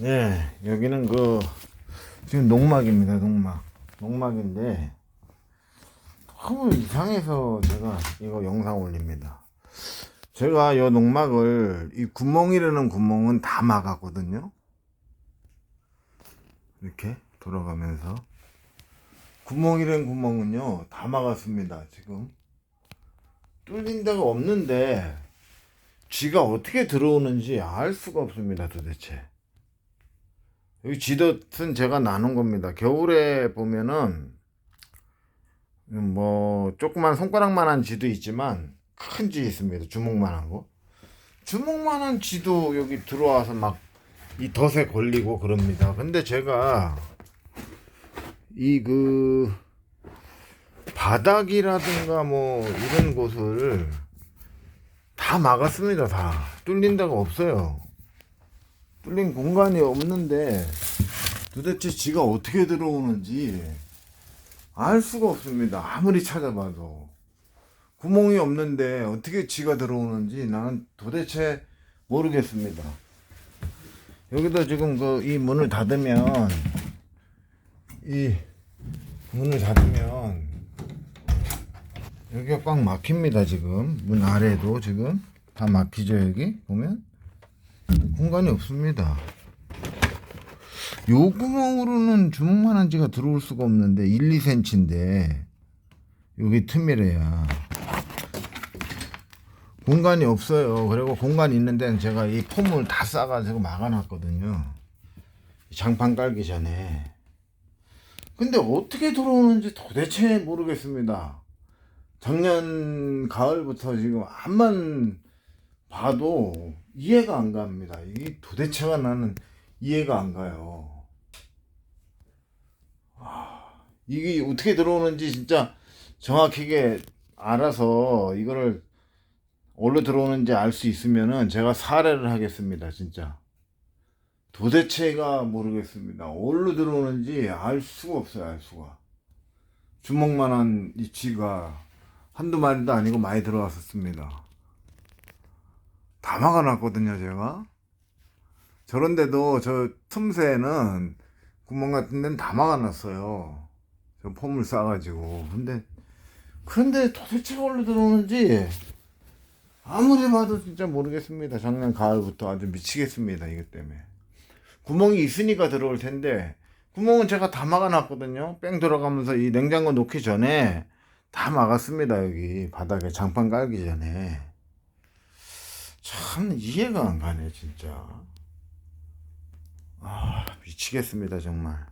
네, 여기는 그 지금 농막입니다. 농막. 농막인데 너무 이상해서 제가 이거 영상 올립니다. 제가 이 농막을 이 구멍이라는 구멍은 다 막았거든요. 이렇게 돌아가면서 구멍이라는 구멍은요 다 막았습니다. 지금 뚫린 데가 없는데 쥐가 어떻게 들어오는지 알 수가 없습니다. 도대체. 여기 지도는 제가 나눈 겁니다. 겨울에 보면은 뭐 조그만 손가락만한 쥐도 있지만 큰쥐 있습니다. 주먹만한 거. 주먹만한 쥐도 여기 들어와서 막 이 덫에 걸리고 그럽니다. 근데 제가 이 그 바닥이라든가 뭐 이런 곳을 다 막았습니다. 다 뚫린 데가 없어요. 뚫린 공간이 없는데 도대체 지가 어떻게 들어오는지 알 수가 없습니다. 아무리 찾아봐도 구멍이 없는데 어떻게 지가 들어오는지 나는 도대체 모르겠습니다. 여기도 지금 그 이 문을 닫으면 이 문을 닫으면 여기가 꽉 막힙니다 지금 문 아래도 지금 다 막히죠 여기 보면 공간이 없습니다. 요 구멍으로는 주먹만 한 지가 들어올 수가 없는데 1, 2cm인데 여기 틈이래야 공간이 없어요. 그리고 공간이 있는 데는 제가 이 폼을 다 싸가지고 막아놨거든요. 장판 깔기 전에. 근데 어떻게 들어오는지 도대체 모르겠습니다. 작년 가을부터 지금 암만 봐도 이해가 안 갑니다. 이 도대체가 나는 이해가 안 가요. 아, 이게 어떻게 들어오는지 진짜 정확하게 알아서 이거를 어디로 들어오는지 알 수 있으면은 제가 사례를 하겠습니다. 진짜. 도대체가 모르겠습니다. 어디로 들어오는지 알 수가 없어요. 알 수가. 주먹만한 이 쥐가 한두 마리도 아니고 많이 들어왔었습니다. 다 막아놨거든요, 제가. 저런데도 저 틈새에는 구멍 같은 데는 다 막아놨어요. 저 폼을 싸가지고. 근데, 그런데 도대체 어디로 들어오는지 아무리 봐도 진짜 모르겠습니다. 작년 가을부터 아주 미치겠습니다. 이것 때문에. 구멍이 있으니까 들어올 텐데, 구멍은 제가 다 막아놨거든요. 뺑 돌아가면서 이 냉장고 놓기 전에 다 막았습니다. 여기 바닥에 장판 깔기 전에. 참 이해가 안 가네, 진짜. 아, 미치겠습니다, 정말.